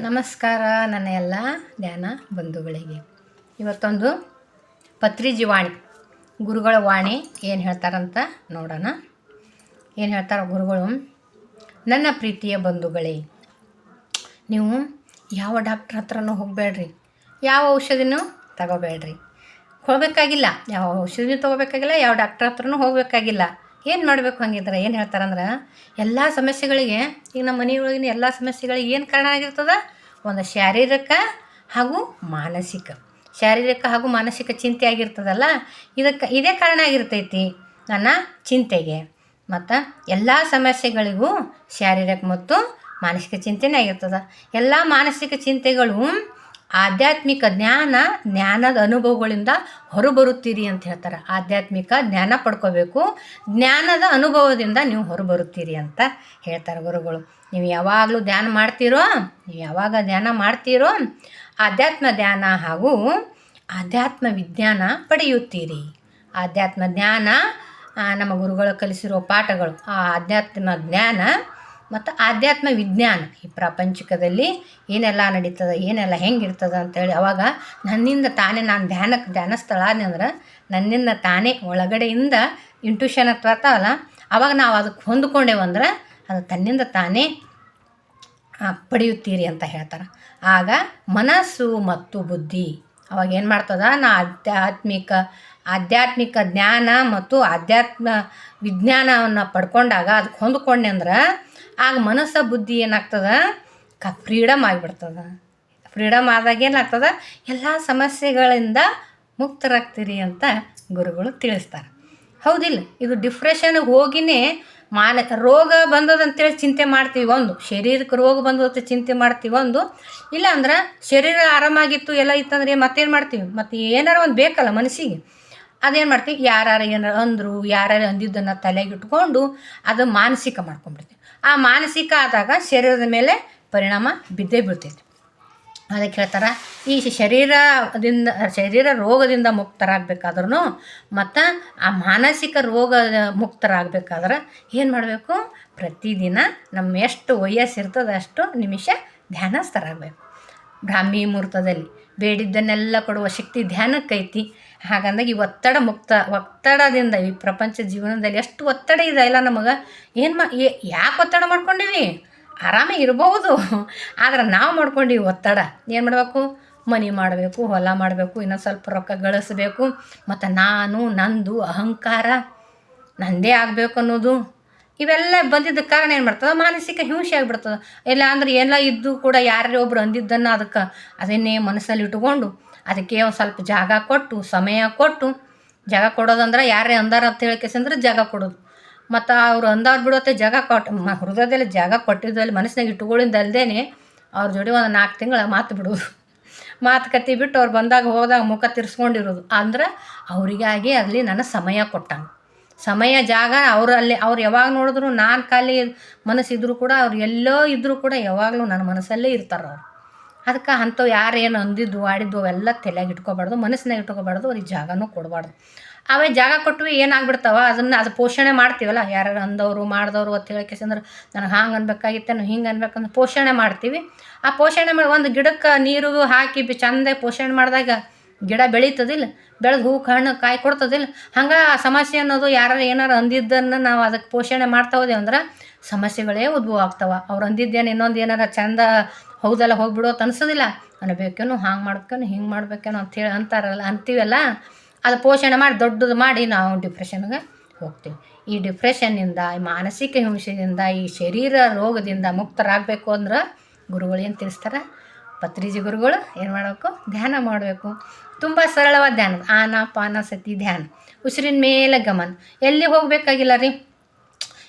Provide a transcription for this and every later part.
ನಮಸ್ಕಾರ, ನನ್ನ ಎಲ್ಲ ಧ್ಯಾನ ಬಂಧುಗಳಿಗೆ. ಇವತ್ತೊಂದು ಪತ್ರಿಜಿ ವಾಣಿ ಗುರುಗಳ ವಾಣಿ ಏನು ಹೇಳ್ತಾರಂತ ನೋಡೋಣ. ಏನು ಹೇಳ್ತಾರೆ ಗುರುಗಳು? ನನ್ನ ಪ್ರೀತಿಯ ಬಂಧುಗಳೇ, ನೀವು ಯಾವ ಡಾಕ್ಟ್ರ್ ಹತ್ರನೂ ಹೋಗಬೇಡ್ರಿ, ಯಾವ ಔಷಧಿನೂ ತಗೋಬೇಡ್ರಿ. ಹೋಗಬೇಕಾಗಿಲ್ಲ, ಯಾವ ಔಷಧಿನೂ ತೊಗೋಬೇಕಾಗಿಲ್ಲ, ಯಾವ ಡಾಕ್ಟ್ರ್ ಹತ್ರನೂ ಹೋಗಬೇಕಾಗಿಲ್ಲ. ಏನು ಮಾಡಬೇಕು ಹಂಗಿದ್ರೆ ಏನು ಹೇಳ್ತಾರಂದ್ರೆ, ಎಲ್ಲ ಸಮಸ್ಯೆಗಳಿಗೆ, ಈಗ ನಮ್ಮ ಮನೆಯೊಳಗಿನ ಎಲ್ಲ ಸಮಸ್ಯೆಗಳಿಗೆ ಏನು ಕಾರಣ ಆಗಿರ್ತದೆ? ಒಂದು ಶಾರೀರಿಕ ಹಾಗೂ ಮಾನಸಿಕ. ಶಾರೀರಿಕ ಹಾಗೂ ಮಾನಸಿಕ ಚಿಂತೆ ಆಗಿರ್ತದಲ್ಲ? ಇದಕ್ಕೆ ಇದೇ ಕಾರಣ ಆಗಿರ್ತೈತಿ ನನ್ನ ಚಿಂತೆಗೆ. ಮತ್ತು ಎಲ್ಲ ಸಮಸ್ಯೆಗಳಿಗೂ ಶಾರೀರಿಕ ಮತ್ತು ಮಾನಸಿಕ ಚಿಂತೆನೇ ಆಗಿರ್ತದೆ. ಎಲ್ಲ ಮಾನಸಿಕ ಚಿಂತೆಗಳು ಆಧ್ಯಾತ್ಮಿಕ ಜ್ಞಾನ, ಜ್ಞಾನದ ಅನುಭವಗಳಿಂದ ಹೊರಬರುತ್ತೀರಿ ಅಂತ ಹೇಳ್ತಾರೆ. ಆಧ್ಯಾತ್ಮಿಕ ಜ್ಞಾನ ಪಡ್ಕೋಬೇಕು. ಜ್ಞಾನದ ಅನುಭವದಿಂದ ನೀವು ಹೊರಬರುತ್ತೀರಿ ಅಂತ ಹೇಳ್ತಾರೆ ಗುರುಗಳು. ನೀವು ಯಾವಾಗಲೂ ಧ್ಯಾನ ಮಾಡ್ತೀರೋ, ನೀವು ಯಾವಾಗ ಧ್ಯಾನ ಮಾಡ್ತೀರೋ, ಆಧ್ಯಾತ್ಮ ಧ್ಯಾನ ಹಾಗೂ ಆಧ್ಯಾತ್ಮ ವಿಜ್ಞಾನ ಪಡೆಯುತ್ತೀರಿ. ಆಧ್ಯಾತ್ಮ ಜ್ಞಾನ ನಮ್ಮ ಗುರುಗಳು ಕಲಿಸಿರೋ ಪಾಠಗಳು, ಆ ಆಧ್ಯಾತ್ಮ ಜ್ಞಾನ ಮತ್ತು ಆಧ್ಯಾತ್ಮ ವಿಜ್ಞಾನ ಈ ಪ್ರಾಪಂಚಿಕದಲ್ಲಿ ಏನೆಲ್ಲ ನಡೀತದೆ, ಏನೆಲ್ಲ ಹೆಂಗಿರ್ತದೆ ಅಂತೇಳಿ ಅವಾಗ ನನ್ನಿಂದ ತಾನೇ ನಾನು ಧ್ಯಾನಕ್ಕೆ ಧ್ಯಾನ ಸ್ಥಳ ಅಂದ್ರೆ ನನ್ನಿಂದ ತಾನೇ ಒಳಗಡೆಯಿಂದ ಇಂಟ್ಯೂಷನ್ ಅಂತ ಬರ್ತಾವಲ್ಲ, ಅವಾಗ ನಾವು ಅದಕ್ಕೆ ಹೊಂದ್ಕೊಂಡೇವಂದ್ರೆ ಅದು ತನ್ನಿಂದ ತಾನೇ ಪಡೆಯುತ್ತೀರಿ ಅಂತ ಹೇಳ್ತಾರೆ. ಆಗ ಮನಸ್ಸು ಮತ್ತು ಬುದ್ಧಿ ಅವಾಗ ಏನು ಮಾಡ್ತದ, ನಾ ಆಧ್ಯಾತ್ಮಿಕ ಆಧ್ಯಾತ್ಮಿಕ ಜ್ಞಾನ ಮತ್ತು ಆಧ್ಯಾತ್ಮ ವಿಜ್ಞಾನವನ್ನು ಪಡ್ಕೊಂಡಾಗ ಅದಕ್ಕೆ ಹೊಂದ್ಕೊಂಡೆ ಅಂದ್ರೆ ಆಗ ಮನಸ್ಸ ಬುದ್ಧಿ ಏನಾಗ್ತದ? ಕ ಫ್ರೀಡಮ್ ಆಗಿಬಿಡ್ತದ. ಫ್ರೀಡಮ್ ಆದಾಗ ಏನಾಗ್ತದ? ಎಲ್ಲ ಸಮಸ್ಯೆಗಳಿಂದ ಮುಕ್ತರಾಗ್ತೀರಿ ಅಂತ ಗುರುಗಳು ತಿಳಿಸ್ತಾರೆ. ಹೌದಿಲ್ಲ, ಇದು ಡಿಪ್ರೆಷನ್ಗೆ ಹೋಗಿನೇ ಮಾನ ರೋಗ ಬಂದದಂತೇಳಿ ಚಿಂತೆ ಮಾಡ್ತೀವಿ ಒಂದು. ಶರೀರಕ್ಕೆ ರೋಗ ಬಂದದಂತ ಚಿಂತೆ ಮಾಡ್ತೀವಿ ಒಂದು. ಇಲ್ಲ ಅಂದ್ರೆ ಶರೀರ ಆರಾಮಾಗಿತ್ತು, ಎಲ್ಲ ಇತ್ತಂದ್ರೆ ಮತ್ತೇನು ಮಾಡ್ತೀವಿ? ಮತ್ತು ಏನಾರ ಒಂದು ಬೇಕಲ್ಲ ಮನಸ್ಸಿಗೆ. ಅದೇನು ಮಾಡ್ತೀವಿ? ಯಾರು ಏನಾರು ಅಂದರು ಯಾರು ಅಂದಿದ್ದನ್ನು ತಲೆಗೆ ಇಟ್ಕೊಂಡು ಅದು ಮಾನಸಿಕ ಮಾಡ್ಕೊಂಡ್ಬಿಡ್ತೀವಿ. ಆ ಮಾನಸಿಕ ಆದಾಗ ಶರೀರದ ಮೇಲೆ ಪರಿಣಾಮ ಬಿದ್ದೇ ಬೀಳ್ತೈತಿ ಅದಕ್ಕೆ ಹೇಳ್ತಾರೆ, ಈ ಶರೀರದಿಂದ, ಶರೀರ ರೋಗದಿಂದ ಮುಕ್ತರಾಗಬೇಕಾದ್ರೂ ಮತ್ತು ಆ ಮಾನಸಿಕ ರೋಗ ಮುಕ್ತರಾಗಬೇಕಾದ್ರೆ ಏನು ಮಾಡಬೇಕು? ಪ್ರತಿದಿನ ನಮ್ಮ ಎಷ್ಟು ವಯಸ್ಸಿರ್ತದೆ ಅಷ್ಟು ನಿಮಿಷ ಧ್ಯಾನಸ್ಥರಾಗಬೇಕು. ಬ್ರಾಹ್ಮಿ ಮುಹೂರ್ತದಲ್ಲಿ ಬೇಡಿದ್ದನ್ನೆಲ್ಲ ಕೊಡುವ ಶಕ್ತಿ ಧ್ಯಾನಕ್ಕೈತಿ. ಹಾಗಂದಾಗ ಈ ಒತ್ತಡ ಮುಕ್ತ, ಒತ್ತಡದಿಂದ ಈ ಪ್ರಪಂಚ ಜೀವನದಲ್ಲಿ ಎಷ್ಟು ಒತ್ತಡ ಇದೆ ಇಲ್ಲ ನಮಗೆ. ಏನು ಮಾ ಯಾಕೆ ಒತ್ತಡ ಮಾಡ್ಕೊಂಡಿವಿ? ಆರಾಮಾಗಿ ಇರಬಹುದು. ಆದ್ರೆ ನಾವು ಮಾಡ್ಕೊಂಡೀವಿ ಒತ್ತಡ. ಏನು ಮಾಡಬೇಕು? ಮನೆ ಮಾಡಬೇಕು, ಹೊಲ ಮಾಡಬೇಕು, ಇನ್ನೊಂದು ಸ್ವಲ್ಪ ರೊಕ್ಕ ಗಳಿಸ್ಬೇಕು. ಮತ್ತು ನಾನು, ನಂದು ಅಹಂಕಾರ ನಂದೇ ಆಗಬೇಕು ಅನ್ನೋದು. ಇವೆಲ್ಲ ಬಂದಿದ್ದ ಕಾರಣ ಏನು ಮಾಡ್ತದೆ ಮಾನಸಿಕ ಹಿಂಸೆ ಆಗಿಬಿಡ್ತದೆ. ಇಲ್ಲ ಅಂದ್ರೆ ಎಲ್ಲ ಇದ್ದು ಕೂಡ ಯಾರೇ ಒಬ್ರು ಅಂದಿದ್ದನ್ನು ಅದಕ್ಕೆ ಅದನ್ನೇ ಮನಸ್ಸಲ್ಲಿ ಇಟ್ಟುಕೊಂಡು ಅದಕ್ಕೆ ಒಂದು ಸ್ವಲ್ಪ ಜಾಗ ಕೊಟ್ಟು, ಸಮಯ ಕೊಟ್ಟು, ಜಾಗ ಕೊಡೋದಂದ್ರೆ ಯಾರೇ ಅಂದಾರ ಅಂತ ಹೇಳ್ಕೇಸಂದ್ರೆ ಜಾಗ ಕೊಡೋದು. ಮತ್ತು ಅವ್ರು ಅಂದವ್ರು ಬಿಡೋತ್ತೆ ಜಾಗ ಕೊಟ್ಟು ಹೃದಯದಲ್ಲಿ ಜಾಗ ಕೊಟ್ಟಿದ್ದಲ್ಲಿ ಮನಸ್ಸಿನಾಗ ಇಟ್ಟುಗಳಿಂದ ಅಲ್ಲದೇ ಅವ್ರ ಜೋಡಿ ಒಂದು ನಾಲ್ಕು ತಿಂಗಳ ಮಾತು ಬಿಡೋದು. ಮಾತುಕತೆ ಬಿಟ್ಟು ಅವ್ರು ಬಂದಾಗ ಹೋದಾಗ ಮುಖ ತಿರ್ಸ್ಕೊಂಡಿರೋದು. ಅಂದ್ರೆ ಅವರಿಗಾಗಿ ಅಲ್ಲಿ ನನ್ನ ಸಮಯ ಕೊಟ್ಟಂಗೆ. ಸಮಯ ಜಾಗ ಅವರಲ್ಲಿ ಅವ್ರು ಯಾವಾಗ ನೋಡಿದ್ರು ನಾನು ಖಾಲಿ ಮನಸ್ಸಿದ್ರು ಕೂಡ ಅವ್ರು ಎಲ್ಲೋ ಇದ್ದರೂ ಕೂಡ ಯಾವಾಗಲೂ ನನ್ನ ಮನಸ್ಸಲ್ಲೇ ಇರ್ತಾರೆ ಅವ್ರು. ಅದಕ್ಕೆ ಅಂಥವು ಯಾರೇನು ಅಂದಿದ್ದು ಆಡಿದ್ದು ಅವೆಲ್ಲ ತಲೆಯಾಗ ಇಟ್ಕೋಬಾರ್ದು, ಮನಸ್ಸಿನಾಗ ಇಟ್ಕೋಬಾರ್ದು, ಅವ್ರಿಗೆ ಜಾಗನೂ ಕೊಡಬಾರ್ದು. ಅವೇ ಜಾಗ ಕೊಟ್ವಿ ಏನಾಗ್ಬಿಡ್ತಾವ? ಅದನ್ನು ಅದು ಪೋಷಣೆ ಮಾಡ್ತೀವಲ್ಲ? ಯಾರು ಅಂದವರು, ಮಾಡಿದವರು ಅಂತ ಹೇಳಕ್ಕೆ ನನಗೆ ಹಂಗೆ ಅನ್ಬೇಕಾಗಿತ್ತೇನು ಹಿಂಗೆ ಅನ್ಬೇಕಂದ್ರೆ ಪೋಷಣೆ ಮಾಡ್ತೀವಿ. ಆ ಪೋಷಣೆ ಮಾಡಿ ಒಂದು ಗಿಡಕ್ಕೆ ನೀರು ಹಾಕಿ ಚಂದ ಪೋಷಣೆ ಮಾಡಿದಾಗ ಗಿಡ ಬೆಳೀತದಿಲ್ಲ, ಬೆಳೆದು ಹೂ ಹಣ್ಣು ಕಾಯಿ ಕೊಡ್ತದಿಲ್ಲ. ಹಂಗೆ ಆ ಸಮಸ್ಯೆ ಅನ್ನೋದು ಯಾರು ಏನಾರು ಅಂದಿದ್ದನ್ನು ನಾವು ಅದಕ್ಕೆ ಪೋಷಣೆ ಮಾಡ್ತಾ ಹೋದೆವು ಅಂದ್ರೆ ಸಮಸ್ಯೆಗಳೇ ಉದ್ಭವ ಆಗ್ತಾವೆ. ಅವ್ರು ಅಂದಿದ್ದೇನು ಇನ್ನೊಂದು ಏನಾರ ಚಂದ ಹೌದಲ್ಲ ಹೋಗ್ಬಿಡೋ ಅನ್ಸೋದಿಲ್ಲ. ಅನ್ಬೇಕೇನು, ಹಂಗೆ ಮಾಡ್ಬೇಕೇನು, ಹಿಂಗೆ ಮಾಡ್ಬೇಕೇನೋ ಅಂತೇಳಿ ಅಂತಾರಲ್ಲ, ಅಂತೀವಲ್ಲ, ಅದು ಪೋಷಣೆ ಮಾಡಿ ದೊಡ್ಡದು ಮಾಡಿ ನಾವು ಡಿಪ್ರೆಷನ್ಗೆ ಹೋಗ್ತೀವಿ. ಈ ಡಿಪ್ರೆಷನ್ನಿಂದ ಈ ಮಾನಸಿಕ ಹಿಂಸೆಯಿಂದ, ಈ ಶರೀರ ರೋಗದಿಂದ ಮುಕ್ತರಾಗಬೇಕು ಅಂದ್ರೆ ಗುರುಗಳು ಏನು ತಿಳಿಸ್ತಾರೆ? ಪತ್ರಿಜಿ ಗುರುಗಳು ಏನು ಮಾಡಬೇಕು? ಧ್ಯಾನ ಮಾಡಬೇಕು. ತುಂಬ ಸರಳವಾದ ಧ್ಯಾನ. ಆನ, ಪಾನ, ಸತಿ, ಧ್ಯಾನ. ಉಸಿರಿನ ಮೇಲೆ ಗಮನ. ಎಲ್ಲಿ ಹೋಗಬೇಕಾಗಿಲ್ಲ ರೀ?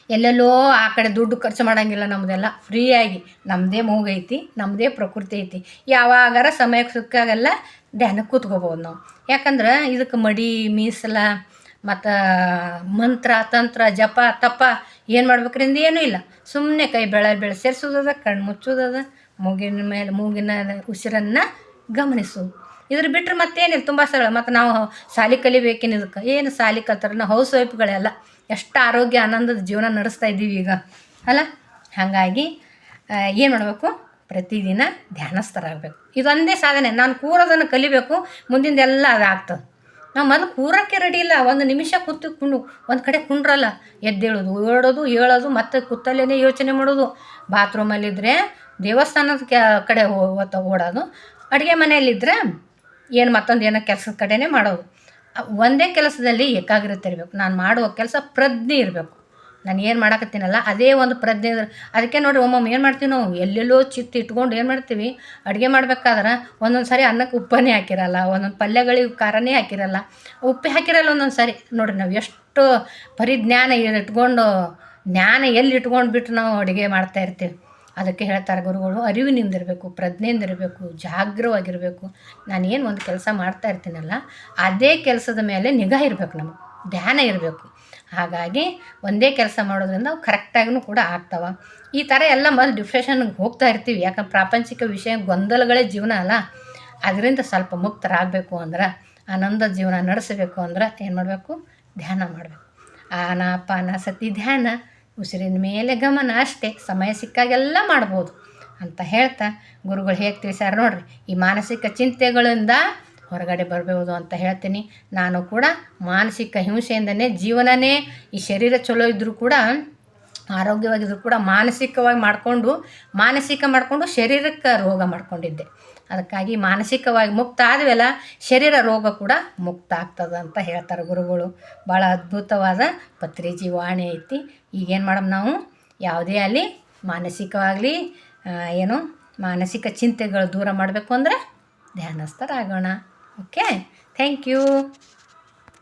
ಎಲ್ಲೆಲ್ಲೋ ಆ ಕಡೆ ದುಡ್ಡು ಖರ್ಚು ಮಾಡೋಂಗಿಲ್ಲ ನಮ್ಮದೆಲ್ಲ ಫ್ರೀಯಾಗಿ ನಮ್ಮದೇ ಮೂಗೈತಿ ನಮ್ಮದೇ ಪ್ರಕೃತಿ ಐತಿ. ಯಾವಾಗಾರ ಸಮಯಕ್ಕೆ ಸಿಕ್ಕಾಗೆಲ್ಲ ಧ್ಯಾನಕ್ಕೆ ಕೂತ್ಕೋಬೋದು ನಾವು. ಯಾಕಂದ್ರೆ ಇದಕ್ಕೆ ಮಡಿ, ಮೀಸಲ, ಮತ್ತು ಮಂತ್ರ, ತಂತ್ರ, ಜಪ, ತಪ ಏನು ಮಾಡ್ಬೇಕ್ರಿಂದ ಏನೂ ಇಲ್ಲ. ಸುಮ್ಮನೆ ಕೈ ಬೆಳೆ ಬೆಳೆ ಸೇರಿಸೋದದ, ಕಣ್ಣು ಮುಚ್ಚೋದದ. ಮೂಗಿನ ಮೇಲೆ, ಮೂಗಿನ ಉಸಿರನ್ನು ಗಮನಿಸೋದು ಇದ್ರ ಬಿಟ್ಟರೆ ಮತ್ತೇನಿಲ್ಲ, ತುಂಬ ಸರಳ. ಮತ್ತು ನಾವು ಸಾಲಿ ಕಲಿಬೇಕೇನು ಇದಕ್ಕೆ ಏನು ಸಾಲಿ ಕಲ್ತಾರೆ? ನಾವು ಹೌಸ್ ವೈಫ್ಗಳೆಲ್ಲ ಎಷ್ಟು ಆರೋಗ್ಯ, ಆನಂದದ ಜೀವನ ನಡೆಸ್ತಾ ಇದ್ದೀವಿ ಈಗ. ಅಲ್ಲ? ಹಾಗಾಗಿ ಏನು ಮಾಡಬೇಕು? ಪ್ರತಿದಿನ ಧ್ಯಾನಸ್ಥರಾಗಬೇಕು. ಇದೊಂದೇ ಸಾಧನೆ. ನಾನು ಕೂರೋದನ್ನು ಕಲಿಬೇಕು. ಮುಂದಿಂದೆಲ್ಲ ಅದಾಗ್ತದೆ ನಾವು ಮೊದಲು ಕೂರೋಕ್ಕೆ ರೆಡಿ ಇಲ್ಲ. ಒಂದು ನಿಮಿಷ ಕೂತು ಕುಂಡು, ಒಂದು ಕಡೆ ಕುಂಡ್ರಲ್ಲ. ಎದ್ದೇಳೋದು, ಓಡೋದು, ಏಳೋದು, ಮತ್ತೆ ಕೂತಲ್ಲೇ ಯೋಚನೆ ಮಾಡೋದು. ಬಾತ್ರೂಮಲ್ಲಿದ್ದರೆ ದೇವಸ್ಥಾನದ ಕ್ಯಾ ಕಡೆ ಓಡೋದು. ಅಡುಗೆ ಮನೆಯಲ್ಲಿದ್ದರೆ ಏನು ಮತ್ತೊಂದು ಏನೋ ಕೆಲಸದ ಕಡೆನೇ ಮಾಡೋದು. ಒಂದೇ ಕೆಲಸದಲ್ಲಿ ಏಕಾಗ್ರತೆ ಇರಬೇಕು. ನಾನು ಮಾಡುವ ಕೆಲಸ ಪ್ರಜ್ಞೆ ಇರಬೇಕು. ನಾನು ಏನು ಮಾಡಕತ್ತೀನಲ್ಲ, ಅದೇ ಒಂದು ಪ್ರಜ್ಞೆ ಅದಕ್ಕೆ ನೋಡಿರಿ, ಒಮ್ಮೊಮ್ಮೆ ಏನು ಮಾಡ್ತೀವಿ ನಾವು? ಎಲ್ಲೆಲ್ಲೋ ಚಿತ್ತು ಇಟ್ಕೊಂಡು ಏನು ಮಾಡ್ತೀವಿ? ಅಡುಗೆ ಮಾಡ್ಬೇಕಾದ್ರೆ ಒಂದೊಂದು ಸಾರಿ ಅನ್ನಕ್ಕೆ ಉಪ್ಪನೇ ಹಾಕಿರಲ್ಲ, ಒಂದೊಂದು ಪಲ್ಯಗಳಿಗೆ ಖಾರನೇ ಹಾಕಿರಲ್ಲ. ಉಪ್ಪು ಹಾಕಿರಲ್ಲ ಒಂದೊಂದು ಸಾರಿ. ನೋಡಿರಿ, ನಾವು ಎಷ್ಟು ಪರಿಜ್ಞಾನ ಇಟ್ಕೊಂಡು ಜ್ಞಾನ ಎಲ್ಲಿ ಇಟ್ಕೊಂಡು ಬಿಟ್ಟು ನಾವು ಅಡುಗೆ ಮಾಡ್ತಾ ಇರ್ತೀವಿ. ಅದಕ್ಕೆ ಹೇಳ್ತಾರೆ ಗುರುಗಳು, ಅರಿವಿನಿಂದಿರಬೇಕು, ಪ್ರಜ್ಞೆಯಿಂದಿರಬೇಕು, ಜಾಗ್ರವಾಗಿರಬೇಕು. ನಾನು ಏನು ಒಂದು ಕೆಲಸ ಮಾಡ್ತಾ ಇರ್ತೀನಲ್ಲ, ಅದೇ ಕೆಲಸದ ಮೇಲೆ ನಿಗಾ ಇರಬೇಕು ನಮಗೆ, ಧ್ಯಾನ ಇರಬೇಕು. ಹಾಗಾಗಿ ಒಂದೇ ಕೆಲಸ ಮಾಡೋದ್ರಿಂದ ಅವು ಕರೆಕ್ಟಾಗೂ ಕೂಡ ಆಗ್ತಾವ. ಈ ಥರ ಎಲ್ಲ ಮೊದಲು ಡಿಪ್ರೆಷನ್ಗೆ ಹೋಗ್ತಾ ಇರ್ತೀವಿ. ಯಾಕಂದ್ರೆ ಪ್ರಾಪಂಚಿಕ ವಿಷಯ ಗೊಂದಲಗಳೇ ಜೀವನ ಅಲ್ಲ. ಅದರಿಂದ ಸ್ವಲ್ಪ ಮುಕ್ತರಾಗಬೇಕು ಅಂದ್ರೆ, ಆನಂದ ಜೀವನ ನಡೆಸಬೇಕು ಅಂದ್ರೆ ಏನು ಮಾಡಬೇಕು? ಧ್ಯಾನ ಮಾಡಬೇಕು. ಆನಾಪಾನ ಸತಿ ಧ್ಯಾನ. ಉಸಿರಿನ ಮೇಲೆ ಗಮನ ಅಷ್ಟೇ, ಸಮಯ ಸಿಕ್ಕಾಗೆಲ್ಲ ಮಾಡ್ಬೋದು ಅಂತ ಹೇಳ್ತಾ ಗುರುಗಳು ಹೇಗೆ ತಿಳಿಸ್ಯಾರ ನೋಡ್ರಿ. ಈ ಮಾನಸಿಕ ಚಿಂತೆಗಳಿಂದ ಹೊರಗಡೆ ಬರಬಹುದು ಅಂತ ಹೇಳ್ತೀನಿ. ನಾನು ಕೂಡ ಮಾನಸಿಕ ಹಿಂಸೆಯಿಂದನೇ ಜೀವನನೇ ಈ ಶರೀರ ಚಲೋ ಇದ್ದರೂ ಕೂಡ ಆರೋಗ್ಯವಾಗಿದ್ದರೂ ಕೂಡ ಮಾನಸಿಕವಾಗಿ ಮಾಡಿಕೊಂಡು, ಮಾನಸಿಕ ಮಾಡಿಕೊಂಡು ಶರೀರಕ್ಕೆ ರೋಗ ಮಾಡ್ಕೊಂಡಿದ್ದೆ. ಅದಕ್ಕಾಗಿ ಮಾನಸಿಕವಾಗಿ ಮುಕ್ತ ಆದ್ಮೇಲೆ ಶರೀರ ರೋಗ ಕೂಡ ಮುಕ್ತ ಆಗ್ತದೆ ಅಂತ ಹೇಳ್ತಾರೆ ಗುರುಗಳು. ಭಾಳ ಅದ್ಭುತವಾದ ಪತ್ರಿಜಿ ವಾಣಿ ಐತಿ. ಈಗೇನು ಮಾಡಮ್ ನಾವು? ಯಾವುದೇ ಅಲ್ಲಿ ಮಾನಸಿಕವಾಗಲಿ ಏನು ಮಾನಸಿಕ ಚಿಂತೆಗಳು ದೂರ ಮಾಡಬೇಕು ಅಂದರೆ ಧ್ಯಾನಸ್ಥರಾಗೋಣ. Okay thank you